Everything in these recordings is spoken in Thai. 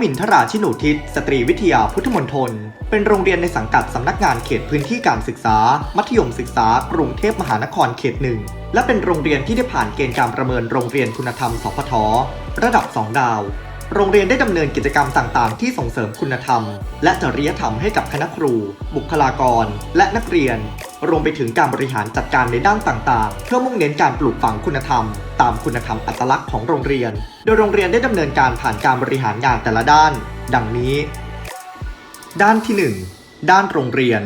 มินทราชินูทิศ สตรีวิทยาพุทธมณฑลเป็นโรงเรียนในสังกัดสำนักงานเขตพื้นที่การศึกษา มัธยมศึกษากรุงเทพมหานครเขตหนึ่ง และเป็นโรงเรียนที่ได้ผ่านเกณฑ์การประเมินโรงเรียนคุณธรรมสพทระดับ 2 ดาว โรงเรียนได้ดำเนินกิจกรรมต่าง ๆ ที่ส่งเสริมคุณธรรม และจริยธรรมให้กับคณะครู บุคลากร และนักเรียน รวมไปถึงการบริหารจัดการในด้านต่างๆ เพื่อมุ่งเน้นการปลูกฝังคุณธรรม ตามคุณธรรมอัตลักษณ์ของโรงเรียน โดยโรงเรียนได้ดำเนินการผ่านการบริหารงานแต่ละด้าน ดังนี้ ด้านที่ 1 ด้านโรงเรียน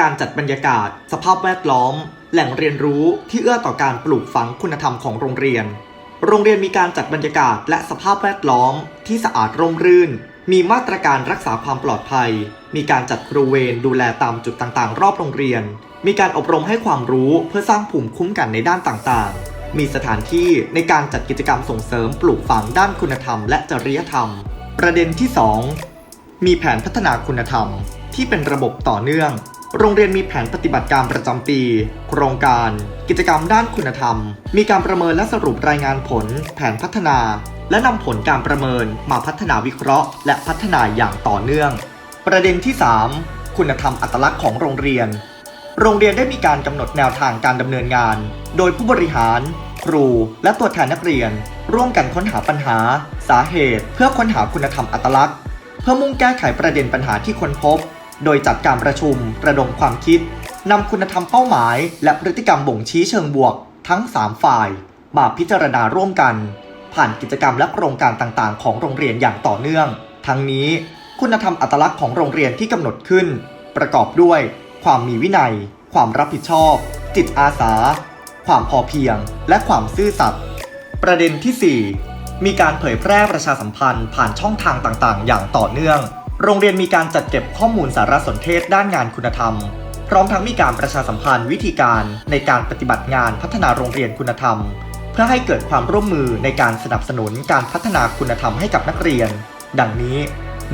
การจัดบรรยากาศ สภาพแวดล้อม แหล่งเรียนรู้ที่เอื้อต่อการปลูกฝังคุณธรรมของโรงเรียน โรงเรียนมีการจัดบรรยากาศและสภาพแวดล้อม ที่สะอาดร่มรื่นมีมาตรการรักษาความปลอดภัย มีการจัดครูเวรดูแลตามจุดต่างๆ รอบโรงเรียน มีการอบรมให้ความรู้เพื่อสร้างภูมิคุ้มกันในด้านต่างๆ มีสถานที่ในการจัดกิจกรรมส่งเสริมปลูกฝังด้านคุณธรรมและจริยธรรม ประเด็นที่ 2 มีแผนพัฒนาคุณธรรม ที่เป็นระบบต่อเนื่อง โรงเรียนมีแผนปฏิบัติการประจำปี โครงการ กิจกรรมด้านคุณธรรม มีการประเมินและสรุปรายงานผล แผนพัฒนา และนำผลการประเมินมาพัฒนาวิเคราะห์ และพัฒนาอย่างต่อเนื่อง ประเด็นที่ 3 คุณธรรมอัตลักษณ์ของโรงเรียน โรงเรียนได้มีการกำหนดแนวทางการดำเนินงาน โดยผู้บริหาร ครู และตัวแทนนักเรียน ร่วมกันค้นหาปัญหา สาเหตุ เพื่อค้นหาคุณธรรมอัตลักษณ์ เพื่อมุ่งแก้ไขประเด็นปัญหาที่ค้นพบ โดยจัดการประชุม ระดมความคิดนำคุณธรรมเป้าหมาย และพฤติกรรมบ่งชี้เชิงบวก ทั้ง 3 ฝ่าย มาพิจารณาร่วมกัน ผ่านกิจกรรมและโครงการต่างๆ ของโรงเรียนอย่างต่อเนื่อง ทั้งนี้ คุณธรรมอัตลักษณ์ของโรงเรียนที่กำหนดขึ้น ประกอบด้วย ความมีวินัย ความรับผิดชอบ จิตอาสา ความพอเพียง และความซื่อสัตย์ประเด็นที่ 4 มีการเผยแพร่ประชาสัมพันธ์ผ่านช่องทางต่างๆ อย่างต่อเนื่อง โรงเรียนมีการจัดเก็บข้อมูลสารสนเทศด้านงานคุณธรรม พร้อมทั้งมีการประชาสัมพันธ์วิธีการในการปฏิบัติงานพัฒนาโรงเรียนคุณธรรม เพื่อให้เกิดความร่วมมือในการสนับสนุนการพัฒนาคุณธรรมให้กับนักเรียน ดังนี้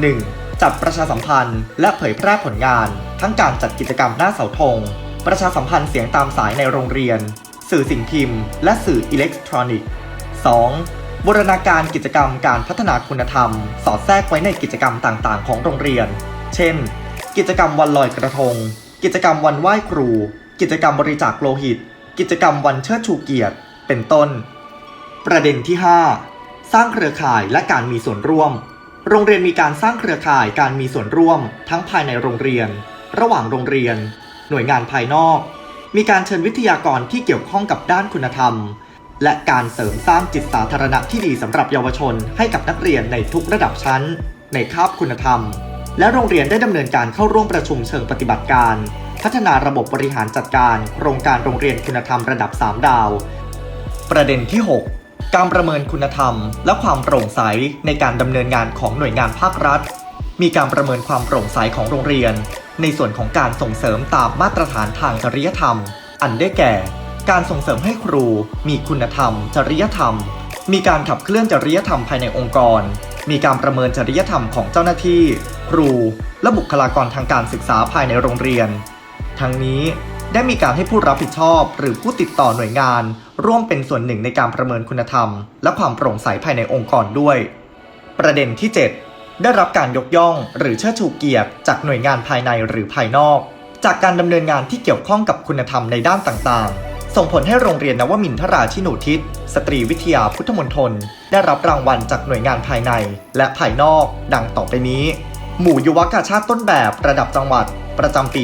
1. จัดประชาสัมพันธ์และเผยแพร่ผลงาน ทั้งการจัดกิจกรรมหน้าเสาธง ประชาสัมพันธ์เสียงตามสายในโรงเรียน สื่อสิ่งพิมพ์ และสื่ออิเล็กทรอนิกส์ 2. บูรณาการกิจกรรมการพัฒนาคุณธรรม สอดแทรกไว้ในกิจกรรมต่างๆ ของโรงเรียน เช่น กิจกรรมวันลอยกระทง กิจกรรมวันไหว้ครู กิจกรรมบริจาคโลหิต กิจกรรมวันเชิดชูเกียรติ เป็นต้น ประเด็นที่ 5 สร้างเครือข่ายและการมีส่วนร่วม โรงเรียนมีการสร้างเครือข่ายการมีส่วนร่วม ทั้งภายในโรงเรียน ระหว่างโรงเรียน หน่วยงานภายนอก มีการเชิญวิทยากรที่เกี่ยวข้องกับด้านคุณธรรม และการเสริมสร้างจิตสาธารณะที่ดีสำหรับเยาวชนให้กับนักเรียนในทุกระดับชั้น ในคาบคุณธรรม และโรงเรียนได้ดำเนินการเข้าร่วมประชุมเชิงปฏิบัติการ พัฒนาระบบบริหารจัดการ โครงการโรงเรียนคุณธรรมระดับ 3 ดาว ประเด็นที่ 6การประเมินคุณธรรม และความโปร่งใสในการดำเนินงานของหน่วยงานภาครัฐ มีการประเมินความโปร่งใสของโรงเรียน ในส่วนของการส่งเสริมตามมาตรฐานทางจริยธรรม อันได้แก่ การส่งเสริมให้ครู มีคุณธรรม จริยธรรม มีการขับเคลื่อนจริยธรรมภายในองค์กร มีการประเมินจริยธรรมของเจ้าหน้าที่ ครู และบุคลากรทางการศึกษาภายในโรงเรียน ทั้งนี้ได้มีการให้ผู้รับผิดชอบ หรือผู้ติดต่อหน่วยงาน ร่วมเป็นส่วนหนึ่งในการประเมินคุณธรรม และความโปร่งใสภายในองค์กรด้วย ประเด็นที่ 7 ได้รับการยกย่อง หรือเชิดชูเกียรติจากหน่วยงานภายในหรือภายนอก จากการดำเนินงานที่เกี่ยวข้องกับคุณธรรมในด้านต่างๆ ส่งผลให้โรงเรียนนวมินทราชินูทิศ สตรีวิทยาพุทธมณฑลได้รับรางวัลจากหน่วยงานภายใน และภายนอก ดังต่อไปนี้ หมู่ยุวกาชาติต้นแบบระดับจังหวัด ประจำปี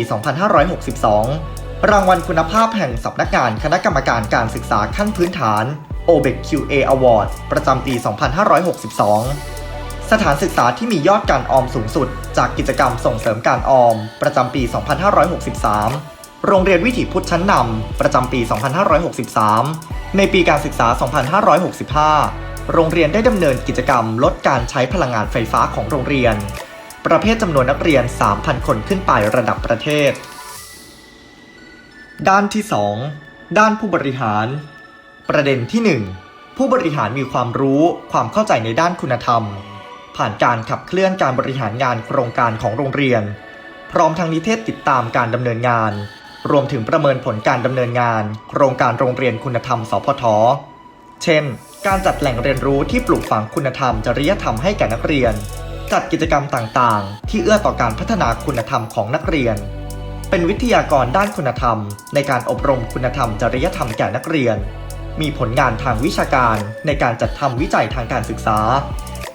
2562 รางวัลคุณภาพแห่งสำนักงานคณะกรรมการการศึกษาขั้นพื้นฐาน OBEQ A Award ประจำปี 2562 สถานศึกษาที่มียอดการออมสูงสุด จากกิจกรรมส่งเสริมการออม ประจำปี 2563 โรงเรียนวิถีพุทธชั้นนำประจำปี 2563 ในปีการศึกษา 2565 โรงเรียนได้ดำเนินกิจกรรมลดการใช้พลังงานไฟฟ้าของโรงเรียน ประเภทจำนวนนักเรียน 3,000 คนขึ้นไประดับประเทศ ด้านที่ 2 ด้านผู้บริหาร ประเด็นที่ 1ผู้บริหารมีความรู้ ความเข้าใจในด้านคุณธรรม ผ่านการขับเคลื่อนการบริหารงานโครงการของโรงเรียน พร้อมทั้งนิเทศติดตามการดำเนินงาน รวมถึงประเมินผลการดำเนินงาน โครงการโรงเรียนคุณธรรมสพทเช่น การจัดแหล่งเรียนรู้ที่ปลูกฝังคุณธรรมจริยธรรมให้แก่นักเรียน จัดกิจกรรมต่างๆ ที่เอื้อต่อการพัฒนาคุณธรรมของนักเรียน เป็นวิทยากรด้านคุณธรรม ในการอบรมคุณธรรมจริยธรรมแก่นักเรียน มีผลงานทางวิชาการในการจัดทำวิจัยทางการศึกษา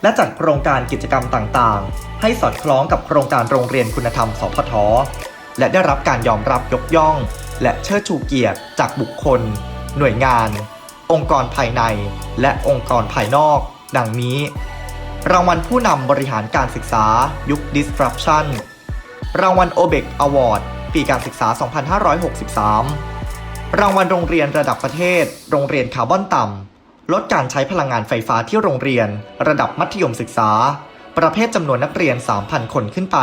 และจัดโครงการกิจกรรมต่างๆ ให้สอดคล้องกับโครงการโรงเรียนคุณธรรมสพทและได้รับการยอมรับยกย่อง และเชิดชูเกียรติจากบุคคล หน่วยงาน องค์กรภายใน และองค์กรภายนอก ดังนี้ รางวัลผู้นำบริหารการศึกษายุค disruption รางวัล OBEC Award ปีการศึกษา 2563 รางวัลโรงเรียนระดับประเทศ โรงเรียนคาร์บอนต่ำ ลดการใช้พลังงานไฟฟ้าที่โรงเรียน ระดับมัธยมศึกษา ประเภทจำนวนนักเรียน 3,000 คนขึ้นไป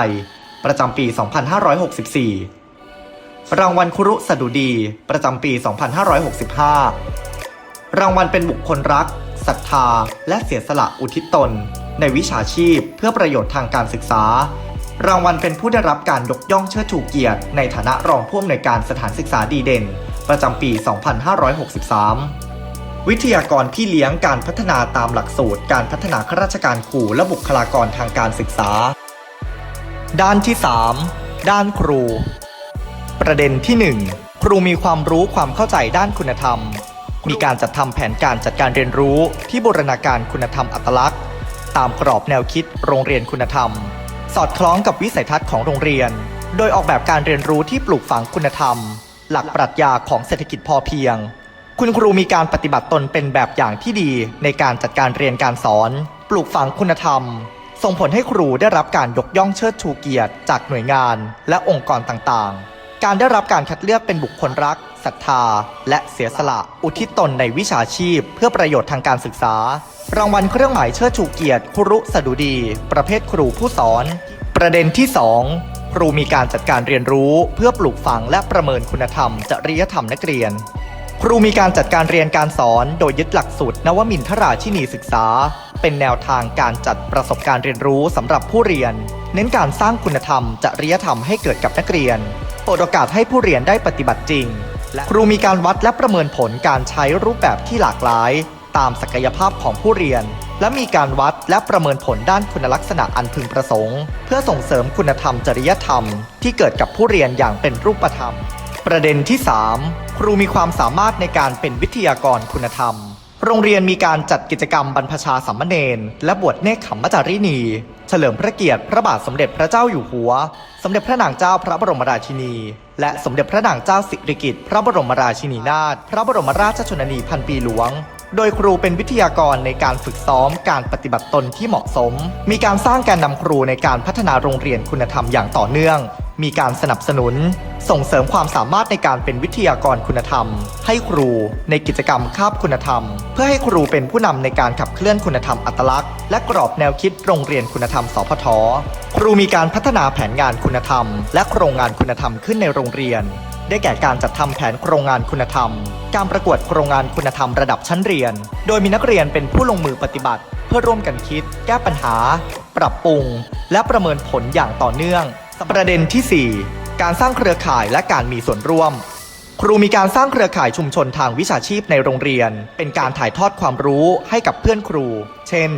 ประจำปี 2564 รางวัลครุสดุดี ประจำปี 2565 รางวัลเป็นบุคคลรักศรัทธา และเสียสละอุทิศตน ในวิชาชีพเพื่อประโยชน์ทางการศึกษา รางวัลเป็นผู้ได้รับการยกย่องเชิดชูเกียรติ ในฐานะรองผู้อำนวยการสถานศึกษาดีเด่น ประจำปี 2563 วิทยากรพี่เลี้ยงการพัฒนาตามหลักสูตร การพัฒนาข้าราชการครูและบุคลากรทางการศึกษา ด้านที่ 3 ด้านครู ประเด็นที่ 1 ครูมีความรู้ความเข้าใจด้านคุณธรรม มีการจัดทำแผนการจัดการเรียนรู้ที่บูรณาการคุณธรรมอัตลักษณ์ ตามกรอบแนวคิดโรงเรียนคุณธรรม สอดคล้องกับวิสัยทัศน์ของโรงเรียน โดยออกแบบการเรียนรู้ที่ปลูกฝังคุณธรรม หลักปรัชญาของเศรษฐกิจพอเพียง คุณครูมีการปฏิบัติตนเป็นแบบอย่างที่ดีในการจัดการเรียนการสอน ปลูกฝังคุณธรรม ส่งผลให้ครูได้รับการยกย่องเชิดชูเกียรติจากหน่วยงานและองค์กรต่างๆ การได้รับการคัดเลือกเป็นบุคคลรักศรัทธา และเสียสละอุทิศตนในวิชาชีพ เพื่อประโยชน์ทางการศึกษา รางวัลเครื่องหมายเชิดชูเกียรติครุสดุดี ประเภทครูผู้สอน ประเด็นที่ 2 ครูมีการจัดการเรียนรู้ เพื่อปลูกฝังและประเมินคุณธรรม จริยธรรมนักเรียน ครูมีการจัดการเรียนการสอน โดยยึดหลักสูตรนวมินทราชินีศึกษา เป็นแนวทางการจัดประสบการณ์เรียนรู้สำหรับผู้เรียน เน้นการสร้างคุณธรรม จริยธรรมให้เกิดกับนักเรียนเปิดโอกาสให้ผู้เรียนได้ปฏิบัติจริง และครูมีการวัดและประเมินผลการใช้รูปแบบที่หลากหลาย ตามศักยภาพของผู้เรียน และมีการวัดและประเมินผลด้านคุณลักษณะอันพึงประสงค์ เพื่อส่งเสริมคุณธรรมจริยธรรม ที่เกิดกับผู้เรียนอย่างเป็นรูปธรรม ประเด็นที่ 3 ครูมีความสามารถในการเป็นวิทยากรคุณธรรม โรงเรียนมีการจัดกิจกรรมบรรพชาสัมมเนนและบวชเนกขมมจารินีเฉลิมพระเกียรติพระบาทสมเด็จพระเจ้าอยู่หัว สมเด็จพระนางเจ้าพระบรมราชินี และสมเด็จพระนางเจ้าสิริกิติ์พระบรมราชินีนาถ พระบรมราชชนนีพันปีหลวง โดยครูเป็นวิทยากรในการฝึกซ้อมการปฏิบัติตนที่เหมาะสม มีการสร้างแกนนำครูในการพัฒนาโรงเรียนคุณธรรมอย่างต่อเนื่อง มีการสนับสนุน ส่งเสริมความสามารถในการเป็นวิทยากรคุณธรรม ให้ครูในกิจกรรมคาบคุณธรรม เพื่อให้ครูเป็นผู้นำในการขับเคลื่อนคุณธรรมอัตลักษณ์ และกรอบแนวคิดโรงเรียนคุณธรรมสพทครูมีการพัฒนาแผนงานคุณธรรม และโครงงานคุณธรรมขึ้นในโรงเรียน ได้แก่การจัดทำแผนโครงงานคุณธรรม การประกวดโครงงานคุณธรรมระดับชั้นเรียน โดยมีนักเรียนเป็นผู้ลงมือปฏิบัติ เพื่อร่วมกันคิด แก้ปัญหา ปรับปรุง และประเมินผลอย่างต่อเนื่องประเด็นที่ 4 การสร้างเครือข่ายและการมีส่วนร่วม ครูมีการสร้างเครือข่ายชุมชนทางวิชาชีพในโรงเรียน เป็นการถ่ายทอดความรู้ให้กับเพื่อนครู เช่น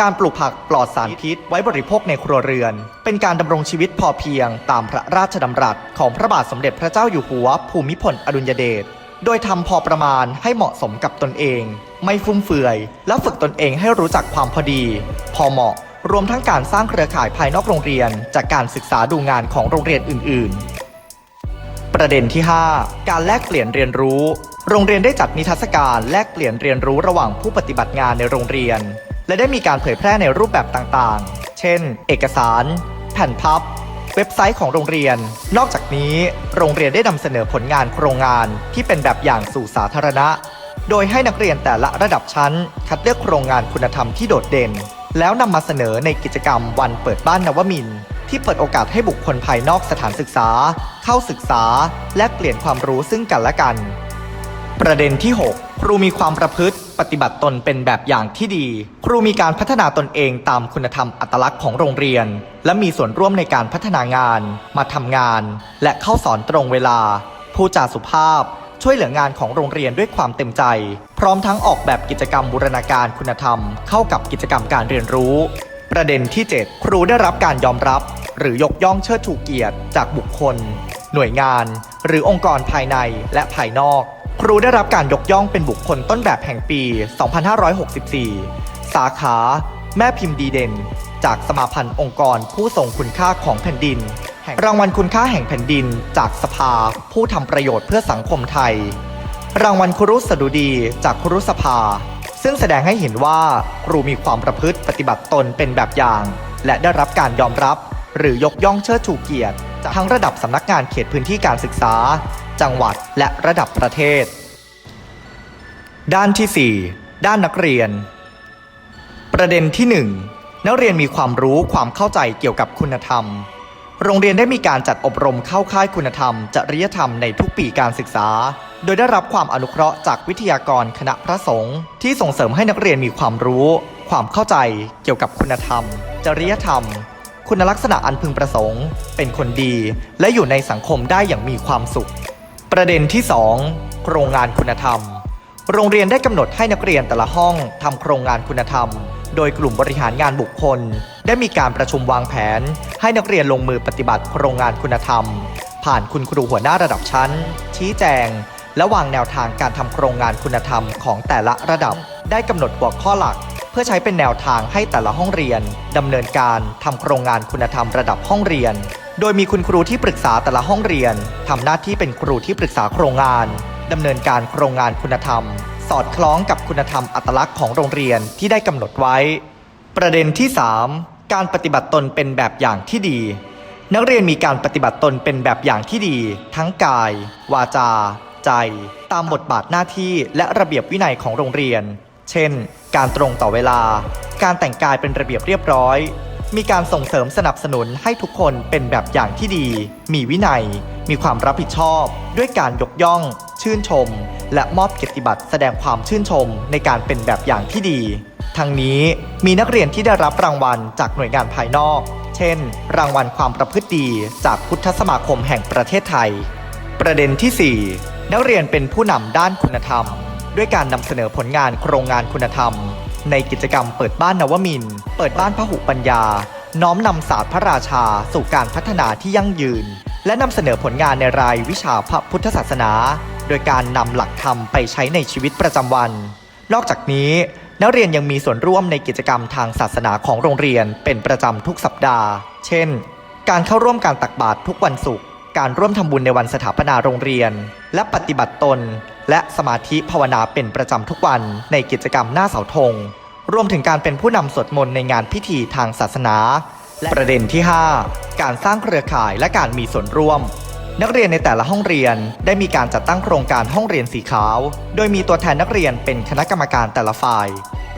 การปลูกผักปลอดสารพิษไว้บริโภคในครัวเรือน เป็นการดำรงชีวิตพอเพียงตามพระราชดำรัสของพระบาทสมเด็จพระเจ้าอยู่หัว ภูมิพลอดุลยเดชโดยทำพอประมาณให้เหมาะสมกับตนเอง ไม่ฟุ่มเฟือย และฝึกตนเองให้รู้จักความพอดี พอเหมาะรวมทั้งการสร้างเครือข่ายภายนอกโรงเรียน จากการศึกษาดูงานของโรงเรียนอื่น ๆ ประเด็นที่ 5 การแลกเปลี่ยนเรียนรู้ โรงเรียนได้จัดนิทรรศการแลกเปลี่ยนเรียนรู้ระหว่างผู้ปฏิบัติงานในโรงเรียน และได้มีการเผยแพร่ในรูปแบบต่างๆ เช่น เอกสาร แผ่นพับ เว็บไซต์ของโรงเรียน นอกจากนี้ โรงเรียนได้นำเสนอผลงานโครงงานที่เป็นแบบอย่างสู่สาธารณะ โดยให้นักเรียนแต่ละระดับชั้น คัดเลือกโครงงานคุณธรรมที่โดดเด่น แล้วนำมาเสนอในกิจกรรมวันเปิดบ้านนวมินที่เปิดโอกาสให้บุคคลภายนอกสถานศึกษา เข้าศึกษา และเปลี่ยนความรู้ซึ่งกันและกัน ประเด็นที่ 6 ครูมีความประพฤติปฏิบัติตนเป็นแบบอย่างที่ดี ครูมีการพัฒนาตนเองตามคุณธรรมอัตลักษณ์ของโรงเรียน และมีส่วนร่วมในการพัฒนางาน มาทำงาน และเข้าสอนตรงเวลา ผู้จาสุภาพ ช่วยเหลืองานของโรงเรียนด้วยความเต็มใจ พร้อมทั้งออกแบบกิจกรรมบูรณาการคุณธรรม เข้ากับกิจกรรมการเรียนรู้ ประเด็นที่ 7 ครูได้รับการยอมรับ หรือยกย่องเชิดชูเกียรติ จากบุคคล หน่วยงาน หรือองค์กรภายในและภายนอก ครูได้รับการยกย่องเป็นบุคคลต้นแบบแห่งปี 2564 สาขา แม่พิมพ์ดีเด่น จากสมาพันธ์องค์กรผู้ทรงคุณค่าของแผ่นดิน รางวัลคุณค่าแห่งแผ่นดิน จากสภา ผู้ทำประโยชน์เพื่อสังคมไทย รางวัลครุสดุดี จากครุสภา ซึ่งแสดงให้เห็นว่าครูมีความประพฤติปฏิบัติตนเป็นแบบอย่าง และได้รับการยอมรับ หรือยกย่องเชิดชูเกียรติ ทั้งระดับสำนักงานเขตพื้นที่การศึกษา จังหวัดและระดับประเทศ ด้านที่ 4 ด้านนักเรียน ประเด็นที่ 1 นักเรียนมีความรู้ความเข้าใจเกี่ยวกับคุณธรรม โรงเรียนได้มีการจัดอบรมเข้าค่ายคุณธรรม จริยธรรมในทุกปีการศึกษา โดยได้รับความอนุเคราะห์จากวิทยากรคณะพระสงฆ์ที่ส่งเสริมให้นักเรียนมีความรู้ ความเข้าใจเกี่ยวกับคุณธรรม จริยธรรม คุณลักษณะอันพึงประสงค์ เป็นคนดี และอยู่ในสังคมได้อย่างมีความสุข ประเด็นที่ 2 โครงงานคุณธรรม โรงเรียนได้กำหนดให้นักเรียนแต่ละห้องทำโครงงานคุณธรรม โดยกลุ่มบริหารงานบุคคล ได้มีการประชุมวางแผน ให้นักเรียนลงมือปฏิบัติโครงงานคุณธรรม ผ่านคุณครูหัวหน้าระดับชั้น ชี้แจง และวางแนวทางการทำโครงงานคุณธรรมของแต่ละระดับ ได้กำหนดหัวข้อหลัก พื่อใช้เป็นแนวทางให้แต่ละห้องเรียนดำเนินการทำโครงงานคุณธรรมระดับห้องเรียน โดยมีคุณครูที่ปรึกษาแต่ละห้องเรียนทำหน้าที่เป็นครูที่ปรึกษาโครงงานดำเนินการโครงงานคุณธรรม สอดคล้องกับคุณธรรมอัตลักษณ์ของโรงเรียนที่ได้กำหนดไว้ ประเด็นที่ 3 การปฏิบัติตนเป็นแบบอย่างที่ดี นักเรียนมีการปฏิบัติตนเป็นแบบอย่างที่ดี ทั้งกาย วาจา ใจ ตามบทบาทหน้าที่และระเบียบวินัยของโรงเรียน เช่น การตรงต่อเวลา การแต่งกายเป็นระเบียบเรียบร้อย มีการส่งเสริมสนับสนุนให้ทุกคนเป็นแบบอย่างที่ดี มีวินัย มีความรับผิดชอบ ด้วยการยกย่อง ชื่นชม และมอบเกียรติบัตรแสดงความชื่นชมในการเป็นแบบอย่างที่ดี ทั้งนี้มีนักเรียนที่ได้รับรางวัลจากหน่วยงานภายนอก เช่น รางวัลความประพฤติดีจากพุทธสมาคมแห่งประเทศไทย ประเด็นที่ 4 นักเรียนเป็นผู้นำด้านคุณธรรม ด้วยการนำเสนอผลงานโครงงานคุณธรรม ในกิจกรรมเปิดบ้านนวมิน เปิดบ้านพหุปัญญา น้อมนำศาสตร์พระราชา สู่การพัฒนาที่ยั่งยืน และนำเสนอผลงานในรายวิชาพระพุทธศาสนา โดยการนำหลักธรรมไปใช้ในชีวิตประจำวัน นอกจากนี้นักเรียนยังมีส่วนร่วมในกิจกรรมทางศาสนาของโรงเรียนเป็นประจำทุกสัปดาห์ เช่น การเข้าร่วมการตักบาตรทุกวันศุกร์ การร่วมทำบุญในวันสถาปนาโรงเรียน และปฏิบัติตน และสมาธิภาวนาเป็นประจำทุกวันในกิจกรรมหน้าเสาธง รวมถึงการเป็นผู้นำสวดมนต์ในงานพิธีทางศาสนา ประเด็นที่ 5 การสร้างเครือข่ายและการมีส่วนร่วม นักเรียนในแต่ละห้องเรียนได้มีการจัดตั้งโครงการห้องเรียนสีขาว โดยมีตัวแทนนักเรียนเป็นคณะกรรมการแต่ละฝ่าย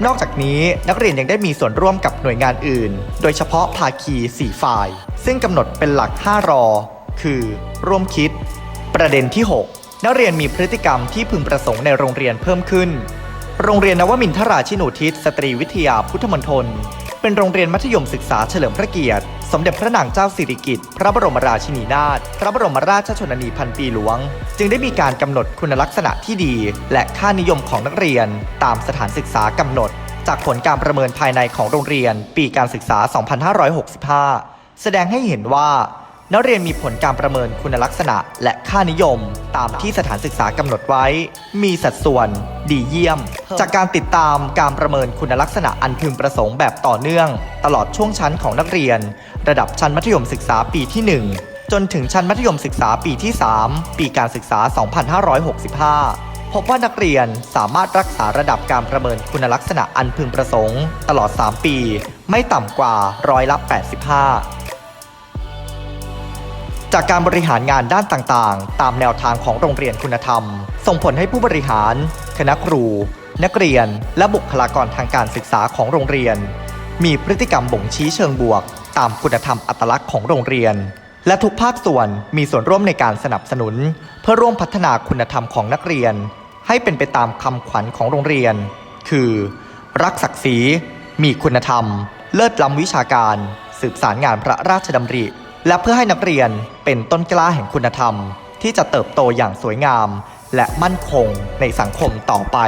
นอกจากนี้นักเรียนยังได้มีส่วนร่วมกับหน่วยงานอื่น โดยเฉพาะภาคี4ฝ่าย ซึ่งกำหนดเป็นหลัก 5 รอ คือ ร่วมคิด ประเด็นที่ 6 นักเรียนมีพฤติกรรมที่พึงประสงค์ในโรงเรียนเพิ่มขึ้น โรงเรียนนวมินทราชินูทิศสตรีวิทยาพุทธมณฑลเป็นโรงเรียนมัธยมศึกษาเฉลิมพระเกียรติ สมเด็จพระนางเจ้าสิริกิติ์พระบรมราชินีนาถพระบรมราชชนนีพันปีหลวง จึงได้มีการกำหนดคุณลักษณะที่ดี และค่านิยมของนักเรียน ตามสถานศึกษากำหนด จากผลการประเมินภายในของโรงเรียน ปีการศึกษา 2565 แสดงให้เห็นว่า นักเรียนมีผลการประเมินคุณลักษณะและค่านิยม ตามที่สถานศึกษากำหนดไว้ มีสัดส่วน ดีเยี่ยม จากการติดตามการประเมินคุณลักษณะอันพึงประสงค์แบบต่อเนื่อง ตลอดช่วงชั้นของนักเรียน ระดับชั้นมัธยมศึกษาปีที่ 1 จนถึงชั้นมัธยมศึกษาปีที่ 3 ปีการศึกษา 2565พบว่านักเรียนสามารถรักษาระดับการประเมินคุณลักษณะอันพึงประสงค์ ตลอด 3 ปี ไม่ต่ำกว่าร้อยละ 85 จากการบริหารงานด้านต่างๆ ตามแนวทางของโรงเรียนคุณธรรม ส่งผลให้ผู้บริหาร คณะครู นักเรียน และบุคลากรทางการศึกษาของโรงเรียน มีพฤติกรรมบ่งชี้เชิงบวก ตามคุณธรรมอัตลักษณ์ของโรงเรียน และทุกภาคส่วนมีส่วนร่วมในการสนับสนุน เพื่อร่วมพัฒนาคุณธรรมของนักเรียน ให้เป็นไปตามคำขวัญของโรงเรียน คือ รักศักดิ์ศรีมีคุณธรรม เลิศล้ำวิชาการ สืบสารงานพระราชดำริ และเพื่อให้นักเรียนเป็นต้นกล้าแห่งคุณธรรม ที่จะเติบโตอย่างสวยงาม และมั่นคงในสังคมต่อไป